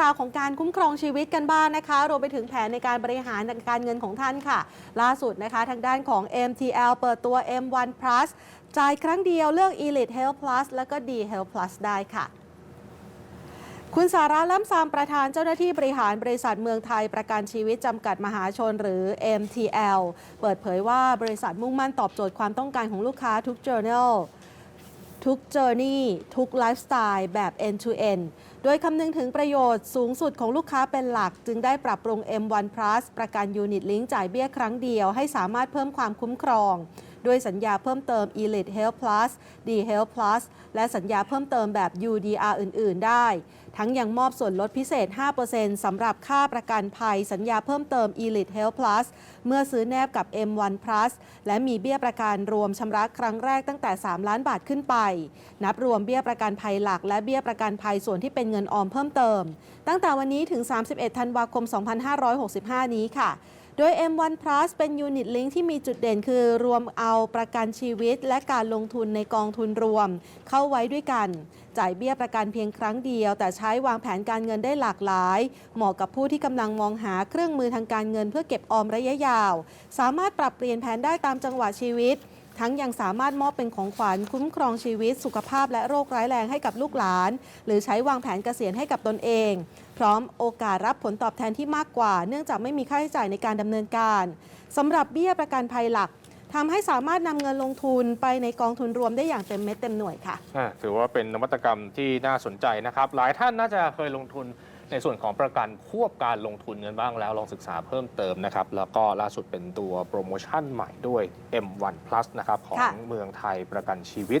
ราวของการคุ้มครองชีวิตกันบ้างนะคะ รวมไปถึงแผนในการบริหารการเงินของท่านค่ะ ล่าสุดนะคะ ทางด้านของ MTL เปิดตัว M1 Plus จ่ายครั้งเดียวเลือก Elite Health Plus แล้วก็ D Health Plus ได้ค่ะคุณสาระล้ำซามประธานเจ้าหน้าที่บริหารบริษัทเมืองไทยประกันชีวิตจำกัดมหาชนหรือ MTL เปิดเผยว่าบริษัทมุ่งมั่นตอบโจทย์ความต้องการของลูกค้าทุก journal ทุก journey ทุกไลฟ์สไตล์แบบ end to end โดยคำนึงถึงประโยชน์สูงสุดของลูกค้าเป็นหลัก จึงได้ปรับปรุง M1 Plus ประกันยูนิตลิงจ่ายเบี้ยครั้งเดียวให้สามารถเพิ่มความคุ้มครอง ด้วยสัญญาเพิ่มเติม Elite Health Plus D Health Plus และสัญญาเพิ่มเติมแบบ UDR อื่น ๆ ได้ ทั้งยังมอบส่วนลดพิเศษ 5%สำหรับค่าประกันภัยสัญญาเพิ่มเติม Elite Health Plus เมื่อซื้อแนบกับ M1 Plus และมีเบี้ยประกันรวมชำระครั้งแรกตั้งแต่ 3 ล้านบาทขึ้นไป นับรวมเบี้ยประกันภัยหลัก และเบี้ยประกันภัยส่วนที่เป็นเงินออมเพิ่มเติม ตั้งแต่วันนี้ถึง 31 ธันวาคม 2565 นี้ค่ะ ดย M1 Plus เป็นยูนิตลิงที่มีจุดเด่นคือรวมเอาประกันชีวิต และการลงทุนในกองทุนรวม เข้าไว้ด้วยกัน จ่ายเบี้ยประกันเพียงครั้งเดียว แต่ใช้วางแผนการเงินได้หลากหลาย เหมาะกับผู้ที่กำลังมองหาเครื่องมือทางการเงินเพื่อเก็บออมระยะยาว สามารถปรับเปลี่ยนแผนได้ตามจังหวะชีวิต ทั้งยังสามารถมอบเป็นของขวัญคุ้มครองชีวิต สุขภาพและโรคร้ายแรงให้กับลูกหลาน หรือใช้วางแผนเกษียณให้กับตนเอง พร้อมโอกาสรับผลตอบแทนที่มากกว่า เนื่องจากไม่มีค่าใช้จ่ายในการดำเนินการสำหรับเบี้ยประกันภัยหลักทำให้สามารถนำเงินลงทุนไปในกองทุนรวมได้อย่างเต็มเม็ดเต็มหน่วยค่ะ ถือว่าเป็นนวัตกรรมที่น่าสนใจนะครับ หลายท่านน่าจะเคยลงทุน ในส่วนของประกันควบการลงทุนกันบ้างแล้วลองศึกษาเพิ่มเติมนะครับ แล้วก็ล่าสุดเป็นตัวโปรโมชั่นใหม่ด้วย M1 Plus นะครับ ของค่ะเมืองไทยประกันชีวิต